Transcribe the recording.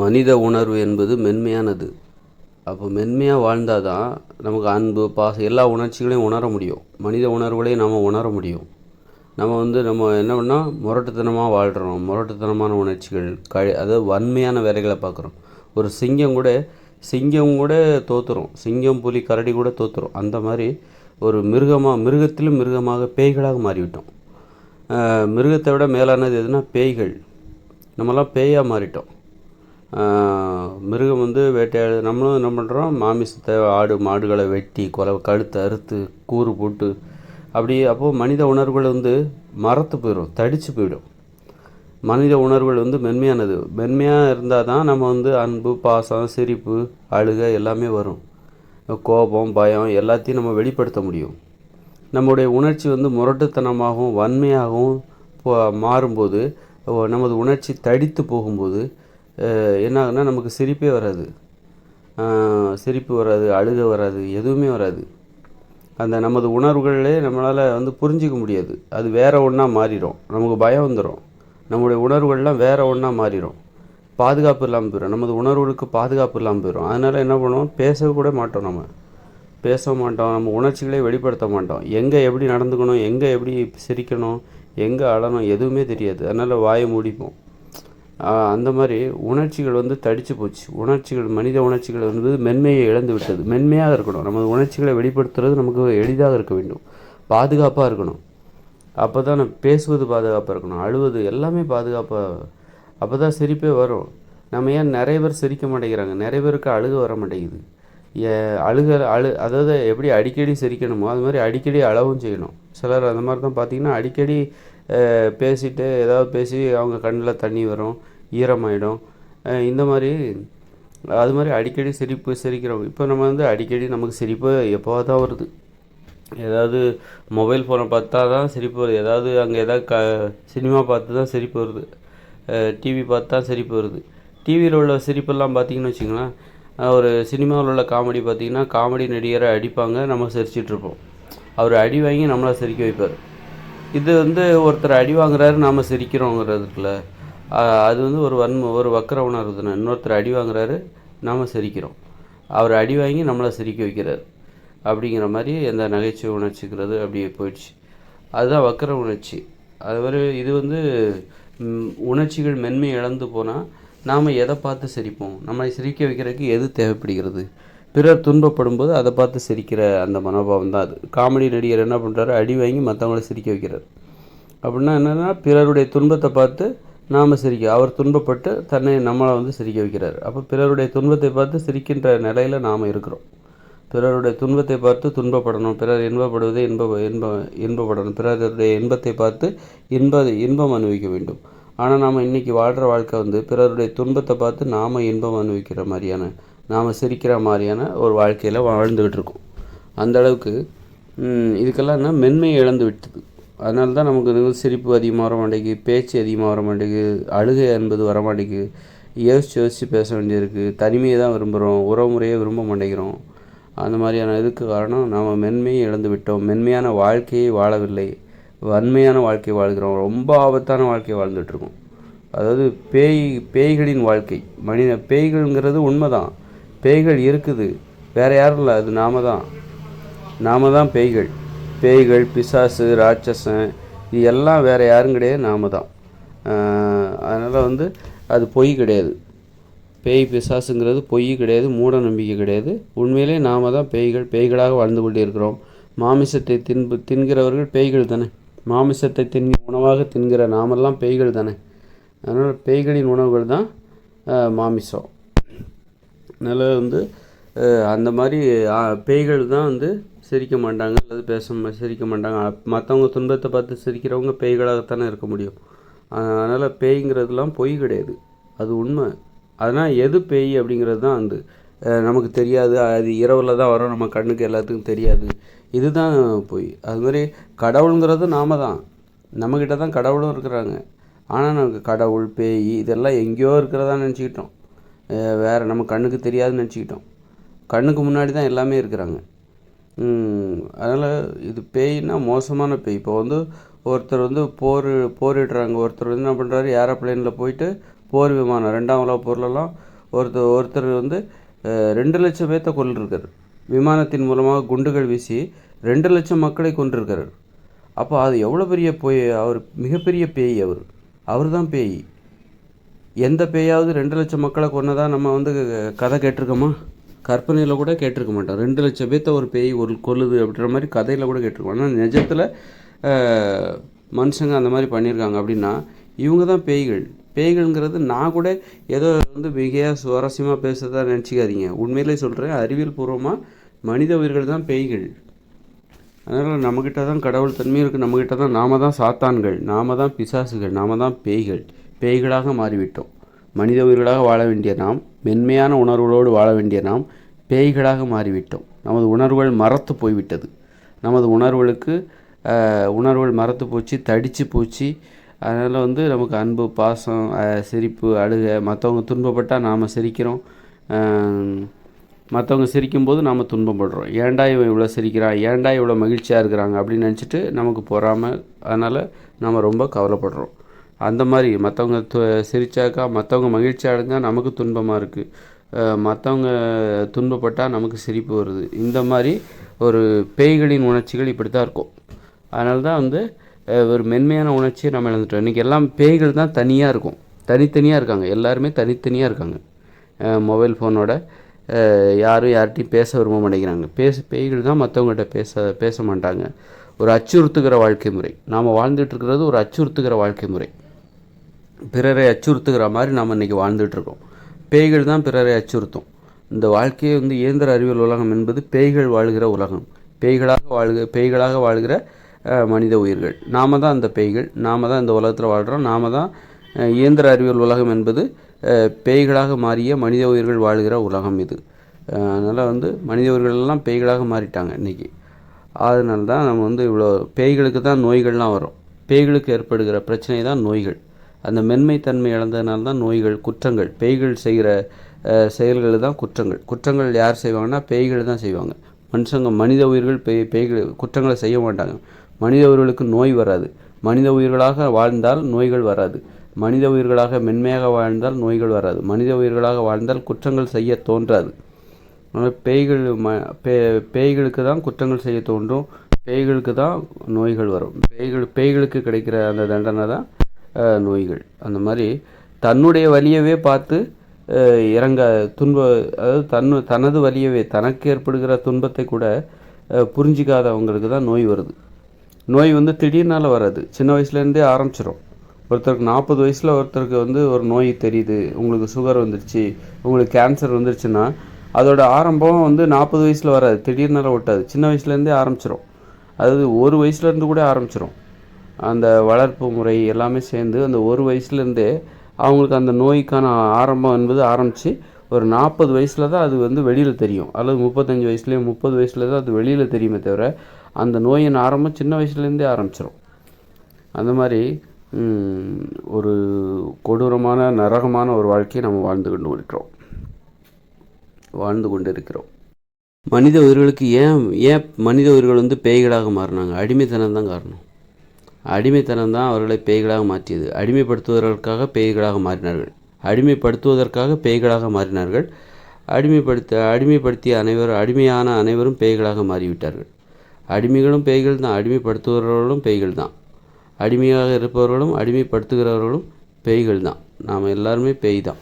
மனித உணர்வு என்பது மென்மையானது. அப்போ மென்மையாக வாழ்ந்தால் தான் நமக்கு அன்பு பாசம் எல்லா உணர்ச்சிகளையும் உணர முடியும். மனித உணர்வுகளையும் நம்ம உணர முடியும். நம்ம வந்து நம்ம என்ன பண்ணால் முரட்டுத்தனமாக வாழ்கிறோம் முரட்டுத்தனமான உணர்ச்சிகள் கழி அதாவது வன்மையான வேலைகளை பார்க்குறோம். ஒரு சிங்கம் கூட சிங்கம் கூட தோற்றுரும் சிங்கம் புலி கரடி கூட தோற்றுறோம் அந்த மாதிரி ஒரு மிருகமாக மிருகத்திலும் மிருகமாக பேய்களாக மாறிவிட்டோம். மிருகத்தை விட மேலானது எதுனா பேய்கள். நம்மலாம் பேயாக மாறிட்டோம். மிருகம் வந்து வேட்டையாடு நம்மளும் என்ன பண்ணுறோம் மாமிசத்தை ஆடு மாடுகளை வெட்டி கொலை கழுத்தை அறுத்து கூறு போட்டு அப்படி அப்போது மனித உணர்வுகள் வந்து மரத்து போயிடும் தடித்து போயிடும். மனித உணர்வுகள் வந்து மென்மையானது. மென்மையாக இருந்தால் தான் நம்ம வந்து அன்பு பாசம் சிரிப்பு அழுகை எல்லாமே வரும். கோபம் பயம் எல்லாத்தையும் நம்ம வெளிப்படுத்த முடியும். நம்முடைய உணர்ச்சி வந்து முரட்டுத்தனமாகவும் வன்மையாகவும் மாறும்போது நமது உணர்ச்சி தடித்து போகும்போது என்ன ஆகுன்னா நமக்கு சிரிப்பே வராது. சிரிப்பு வராது அழுக வராது எதுவுமே வராது. அந்த நமது உணர்வுகளே நம்மளால் வந்து புரிஞ்சிக்க முடியாது. அது வேறு ஒன்றா மாறிடும் நமக்கு பயம் வந்துடும் நம்முடைய உணர்வுகள்லாம் வேறு ஒன்றா மாறிடும் பாதுகாப்பு இல்லாமல் போயிடும் நமது உணர்வுகளுக்கு பாதுகாப்பு இல்லாமல் போயிடும் அதனால் என்ன பண்ணுவோம்? பேச கூட மாட்டோம் நம்ம. பேச மாட்டோம். நம்ம உணர்ச்சிகளே வெளிப்படுத்த மாட்டோம். எங்கே எப்படி நடந்துக்கணும்? எங்கே எப்படி சிரிக்கணும்? எங்கே அழணும்? எதுவுமே தெரியாது. அதனால் வாயை மூடிப்போம். அந்த மாதிரி உணர்ச்சிகள் வந்து தடிச்சு போச்சு. உணர்ச்சிகள் மனித உணர்ச்சிகள் வந்து மென்மையை இழந்து விட்டது. மென்மையாக இருக்கணும். நமது உணர்ச்சிகளை வெளிப்படுத்துறது நமக்கு எளிதாக இருக்க வேண்டும். பாதுகாப்பாக இருக்கணும். அப்போ தான் நம்ம பேசுவது பாதுகாப்பாக இருக்கணும். அழுவது எல்லாமே பாதுகாப்பாக அப்போ தான் சிரிப்பே வரும். நம்ம ஏன் நிறைய பேர் சிரிக்க மாட்டேங்கிறாங்க? நிறைய பேருக்கு அழுக வர மாட்டேங்குது. ஏ அழுக அழு அதாவது எப்படி அடிக்கடி சிரிக்கணுமோ அது மாதிரி அடிக்கடி அழவும் செய்யணும். சிலர் அந்த மாதிரி தான் பார்த்தீங்கன்னா அடிக்கடி பேசிட்டு ஏதாவது பேசி அவங்க கண்ணில் தண்ணி வரும் ஈரமாயிடும். இந்த மாதிரி அது மாதிரி அடிக்கடி சிரிப்பு சிரிக்கிறோம். இப்போ நம்ம வந்து அடிக்கடி நமக்கு சிரிப்பு எப்போவா தான் வருது? ஏதாவது மொபைல் ஃபோனை பார்த்தா தான் சிரிப்பு வருது. ஏதாவது அங்கே ஏதாவது க சினிமா பார்த்து தான் சிரிப்பு வருது. டிவி பார்த்தா சிரிப்பு வருது. டிவியில் உள்ள சிரிப்பெல்லாம் பார்த்தீங்கன்னு வச்சுங்களேன் ஒரு சினிமாவில் உள்ள காமெடி பார்த்தீங்கன்னா காமெடி நடிகரை அடிப்பாங்க நம்ம சிரிச்சிட்ருப்போம் அவர் அடி வாங்கி நம்மளை சிரிக்க வைப்பார். இது வந்து ஒருத்தர் அடி வாங்குறாரு நாம் சிரிக்கிறோங்கிறதுக்குல அது வந்து ஒரு வன்ம ஒரு வக்கர உணர்வு தானே. இன்னொருத்தர் அடி வாங்குறாரு நாம் சிரிக்கிறோம். அவர் அடி வாங்கி நம்மளை சிரிக்க வைக்கிறார். அப்படிங்கிற மாதிரி அந்த நகைச்சுவை உணர்ச்சிக்கிறது அப்படியே போயிடுச்சு. அதுதான் வக்கர உணர்ச்சி. அது மாதிரி இது வந்து உணர்ச்சிகள் மென்மை இழந்து போனால் நாம் எதை பார்த்து சிரிப்போம்? நம்மளை சிரிக்க வைக்கிறதுக்கு எது தேவைப்படுகிறது? பிறர் துன்பப்படும் போது அதை பார்த்து சிரிக்கிற அந்த மனோபாவம் தான் அது. காமெடி நடிகர் என்ன பண்ணுறாரு அடி வாங்கி மற்றவங்கள சிரிக்க வைக்கிறார். அப்படின்னா என்னென்னா பிறருடைய துன்பத்தை பார்த்து நாம் சிரிக்க அவர் துன்பப்பட்டு தன்னை நம்மளை வந்து சிரிக்க வைக்கிறார். அப்போ பிறருடைய துன்பத்தை பார்த்து சிரிக்கின்ற நிலையில் நாம் இருக்கிறோம். பிறருடைய துன்பத்தை பார்த்து துன்பப்படணும். பிறர் இன்பப்படுவதை இன்ப இன்ப இன்பப்படணும். பிறருடைய இன்பத்தை பார்த்து இன்ப இன்பம் அனுபவிக்க வேண்டும். ஆனால் நாம் இன்றைக்கி வாழ்கிற வாழ்க்கை வந்து பிறருடைய துன்பத்தை பார்த்து நாம் இன்பம் அனுபவிக்கிற மாதிரியான நாம் சிரிக்கிற மாதிரியான ஒரு வாழ்க்கையில் வாழ்ந்துக்கிட்டு இருக்கோம். அந்த அளவுக்கு இதுக்கெல்லாம் என்ன மென்மையை இழந்து விட்டது. அதனால தான் நமக்கு வந்து சிரிப்பு அதிகமாக வர மாட்டேங்குது பேச்சு அதிகமாக வர மாட்டேங்குது அழுகை என்பது வர மாட்டேங்குது. யோசிச்சு யோசிச்சு பேச வேண்டியிருக்கு. தனிமையை தான் விரும்புகிறோம் உறவுமுறையை விரும்ப மாட்டேங்கிறோம். அந்த மாதிரியான இதுக்கு காரணம் நாம் மென்மையை இழந்து விட்டோம். மென்மையான வாழ்க்கையை வாழவில்லை. வன்மையான வாழ்க்கை வாழ்கிறோம். ரொம்ப ஆபத்தான வாழ்க்கை வாழ்ந்துட்டுருக்கோம் அதாவது பேய் பேய்களின் வாழ்க்கை. மனித பேய்கள்ங்கிறது உண்மை தான் பேய்கள் இருக்குது. வேறு யாரும் இல்லை அது நாம தான். நாம தான் பேய்கள். பேய்கள் பிசாசு ராட்சசன் இது எல்லாம் வேறு யாரும் கிடையாது நாம தான். அதனால் வந்து அது பொய் கிடையாது. பேய் பிசாசுங்கிறது பொய் கிடையாது மூட நம்பிக்கை கிடையாது. உண்மையிலே நாம தான் பேய்கள் பேய்களாக வாழ்ந்து கொண்டே இருக்கிறோம். மாமிசத்தை தின்பு தின்கிறவர்கள் பேய்கள் தானே. மாமிசத்தை தின் உணவாக தின்கிற நாமெல்லாம் பேய்கள் தானே. அதனால் பேய்களின் உணவுகள் தான் மாமிசம். அதனால் வந்து அந்த மாதிரி பேய்கள் தான் வந்து சிரிக்க மாட்டாங்க அல்லது பேச சிரிக்க மாட்டாங்க. மற்றவங்க துன்பத்தை பார்த்து சிரிக்கிறவங்க பேய்களாகத்தானே இருக்க முடியும். அதனால் பேய்ங்கிறதுலாம் பொய் கிடையாது. அது உண்மை. அதனால் எது பேய் அப்படிங்கிறது தான் வந்து நமக்கு தெரியாது. அது இரவில் தான் வரும். நம்ம கண்ணுக்கு எல்லாத்துக்கும் தெரியாது. இதுதான் பொய். அது மாதிரி கடவுளுங்கிறது நாம தான். நம்மக்கிட்ட தான் கடவுளும் இருக்கிறாங்க. ஆனால் நமக்கு கடவுள் பேய் இதெல்லாம் எங்கேயோ இருக்கிறதா நினச்சிக்கிட்டோம். வேறு நம்ம கண்ணுக்கு தெரியாதுன்னு நினச்சிக்கிட்டோம். கண்ணுக்கு முன்னாடி தான் எல்லாமே இருக்கிறாங்க. அதனால் இது பேய்னா மோசமான பேய். இப்போ வந்து ஒருத்தர் வந்து போர் போரிடுறாங்க. ஒருத்தர் வந்து என்ன பண்ணுறாரு ஏரோப்ளேனில் போயிட்டு போர் விமானம் ரெண்டாம் உலக பொருளெல்லாம் ஒருத்தர் ஒருத்தர் வந்து ரெண்டு லட்சம் பேர்த்த கொண்டிருக்காரு விமானத்தின் மூலமாக குண்டுகள் வீசி ரெண்டு லட்சம் மக்களை கொண்டிருக்கிறார் அப்போ அது எவ்வளோ பெரிய போய் அவர் மிகப்பெரிய பேய் அவர். அவர் தான் பேய். எந்த பேயாவது ரெண்டு லட்சம் மக்களை கொன்னதாக நம்ம வந்து கதை கேட்டிருக்கோமா? கற்பனையில் கூட கேட்டிருக்க மாட்டோம். ரெண்டு லட்சம் பேர்த்த ஒரு பேய் ஒரு கொல்லுது அப்படின்ற மாதிரி கதையில் கூட கேட்டிருக்கோம். ஆனால் நிஜத்தில் மனுஷங்க அந்த மாதிரி பண்ணியிருக்காங்க அப்படின்னா இவங்க தான் பேய்கள். பேய்கள்ங்கிறது நான் கூட ஏதோ வந்து மிகையாக சுவாரஸ்யமாக பேசுறதா நினச்சிக்காதீங்க. உண்மையிலே சொல்கிறேன் அறிவியல் பூர்வமாக மனித உயிர்கள் தான் பேய்கள். அதனால் நம்மக்கிட்ட தான் கடவுள் தன்மையும் இருக்குது நம்மக்கிட்ட தான் நாம தான் சாத்தான்கள் நாம தான் பிசாசுகள் நாம தான் பேய்கள். பேய்களாக மாறிவிட்டோம். மனித உயிர்களாக வாழ வேண்டிய நாம் மென்மையான உணர்வுகளோடு வாழ வேண்டிய நாம் பேய்களாக மாறிவிட்டோம். நமது உணர்வுகள் மறத்து போய்விட்டது. நமது உணர்வுகளுக்கு உணர்வுகள் மறத்து போச்சு தடித்து போச்சு. அதனால் வந்து நமக்கு அன்பு பாசம் சிரிப்பு அழுகை மற்றவங்க துன்பப்பட்டால் நாம் சிரிக்கிறோம். மற்றவங்க சிரிக்கும்போது நாம் துன்பப்படுறோம். ஏன்டா இவன் இவ்வளோ சிரிக்கிறான்? ஏன்டா இவ்வளோ மகிழ்ச்சியாக இருக்கிறாங்க? அப்படின்னு நினச்சிட்டு நமக்கு பொறாமல் அதனால் நம்ம ரொம்ப கவலைப்படுறோம். அந்த மாதிரி மற்றவங்க து சிரித்தாக்கா மற்றவங்க மகிழ்ச்சி அடைஞ்சால் நமக்கு துன்பமாக இருக்குது மற்றவங்க துன்பப்பட்டால் நமக்கு சிரிப்பு வருது. இந்த மாதிரி ஒரு பேய்களின் உணர்ச்சிகள் இப்படி தான் இருக்கும். அதனால தான் வந்து ஒரு மென்மையான உணர்ச்சியை நம்ம இழந்துட்டோம். இன்றைக்கி எல்லாம் பேய்கள் தான் தனியாக இருக்கும். தனித்தனியாக இருக்காங்க. எல்லாருமே தனித்தனியாக இருக்காங்க. மொபைல் ஃபோனோட யாரும் யார்கிட்டையும் பேச விரும்ப மாட்டேங்கிறாங்க. பேச பேய்கள் தான் மற்றவங்கள்ட்ட பேச பேச மாட்டாங்க. ஒரு அச்சுறுத்துகிற வாழ்க்கை முறை. நாம் வாழ்ந்துட்டுருக்கிறது ஒரு அச்சுறுத்துகிற வாழ்க்கை முறை. பிறரை அச்சுறுத்துகிற மாதிரி நாம் இன்றைக்கி வாழ்ந்துட்டுருக்கோம் பேய்கள் தான் பிறரை அச்சுறுத்தும். இந்த வாழ்க்கையை வந்து இயந்திர அறிவியல் உலகம் என்பது பேய்கள் வாழ்கிற உலகம். பேய்களாக வாழ்க பேய்களாக வாழ்கிற மனித உயிர்கள். நாம தான் அந்த பேய்கள் நாம தான் இந்த உலகத்தில் வாழ்கிறோம் நாம தான் இயந்திர அறிவியல் உலகம் என்பது பேய்களாக மாறிய மனித உயிர்கள் வாழ்கிற உலகம் இது. அதனால் வந்து மனித உயிர்களெல்லாம் பேய்களாக மாறிட்டாங்க இன்றைக்கி அதனால தான் நம்ம வந்து இவ்வளோ பேய்களுக்கு தான் நோய்கள்லாம் வரும். பேய்களுக்கு ஏற்படுகிற பிரச்சனை தான் நோய்கள். அந்த மென்மைத்தன்மை இழந்ததுனால தான் நோய்கள் குற்றங்கள் பேய்கள் செய்கிற செயல்கள் தான் குற்றங்கள். குற்றங்கள் யார் செய்வாங்கன்னா பேய்கள் தான் செய்வாங்க. மனுஷங்க மனித உயிர்கள் பேய் பேய்கள் குற்றங்களை செய்ய மாட்டாங்க. மனித உயிர்களுக்கு நோய் வராது. மனித உயிர்களாக வாழ்ந்தால் நோய்கள் வராது. மனித உயிர்களாக மென்மையாக வாழ்ந்தால் நோய்கள் வராது. மனித உயிர்களாக வாழ்ந்தால் குற்றங்கள் செய்ய தோன்றாது. அதனால் பேய்கள் ம பே பேய்களுக்கு தான் குற்றங்கள் செய்ய தோன்றும். பேய்களுக்கு தான் நோய்கள் வரும். பேய்கள் பேய்களுக்கு கிடைக்கிற அந்த தண்டனை தான் நோய்கள். அந்த மாதிரி தன்னுடைய வலியவே பார்த்து இறங்க துன்ப அதாவது தன்னு தனது வலியவே தனக்கு ஏற்படுகிற துன்பத்தை கூட புரிஞ்சிக்காதவங்களுக்கு தான் நோய் வருது. நோய் வந்து திடீர்னால வராது. சின்ன வயசுலேருந்தே ஆரம்பிச்சிடும் ஒருத்தருக்கு நாற்பது வயசில் ஒருத்தருக்கு வந்து ஒரு நோய் தெரியுது உங்களுக்கு சுகர் வந்துருச்சு உங்களுக்கு கேன்சர் வந்துருச்சுன்னா அதோட ஆரம்பம் வந்து நாற்பது வயசில் வராது திடீர்னால ஒட்டாது. சின்ன வயசுலேருந்தே ஆரம்பிச்சிடும் அதாவது ஒரு வயசுலேருந்து கூட ஆரம்பிச்சிடும் அந்த வளர்ப்பு முறை எல்லாமே சேர்ந்து அந்த ஒரு வயசுலேருந்தே அவங்களுக்கு அந்த நோய்க்கான ஆரம்பம் என்பது ஆரம்பித்து ஒரு நாற்பது வயசில் தான் அது வந்து வெளியில் தெரியும். அல்லது முப்பத்தஞ்சு வயசுலேயும் முப்பது வயசில் தான் அது வெளியில் தெரியுமே தவிர அந்த நோயின் ஆரம்பம் சின்ன வயசுலேருந்தே ஆரம்பிச்சிடும் அந்த மாதிரி ஒரு கொடூரமான நரகமான ஒரு வாழ்க்கையை நம்ம வாழ்ந்து கொண்டு இருக்கிறோம். வாழ்ந்து கொண்டு இருக்கிறோம். மனித உயிர்களுக்கு ஏன் ஏன் மனித உயிர்கள் வந்து பேய்களாக மாறினாங்க? அடிமைத்தனம் தான் காரணம். அடிமைத்தனம் தான் அவர்களை பேய்களாக மாற்றியது. அடிமைப்படுத்துவதற்காக பேய்களாக மாறினார்கள். அடிமைப்படுத்துவதற்காக பேய்களாக மாறினார்கள். அடிமைப்படுத்த அடிமைப்படுத்திய அனைவரும் அடிமையான அனைவரும் பேய்களாக மாறிவிட்டார்கள். அடிமைகளும் பேய்கள் தான் அடிமைப்படுத்துபவர்களும் பேய்கள் தான் அடிமையாக இருப்பவர்களும் அடிமைப்படுத்துகிறவர்களும் பேய்கள் தான் நாம் எல்லாருமே பேய் தான்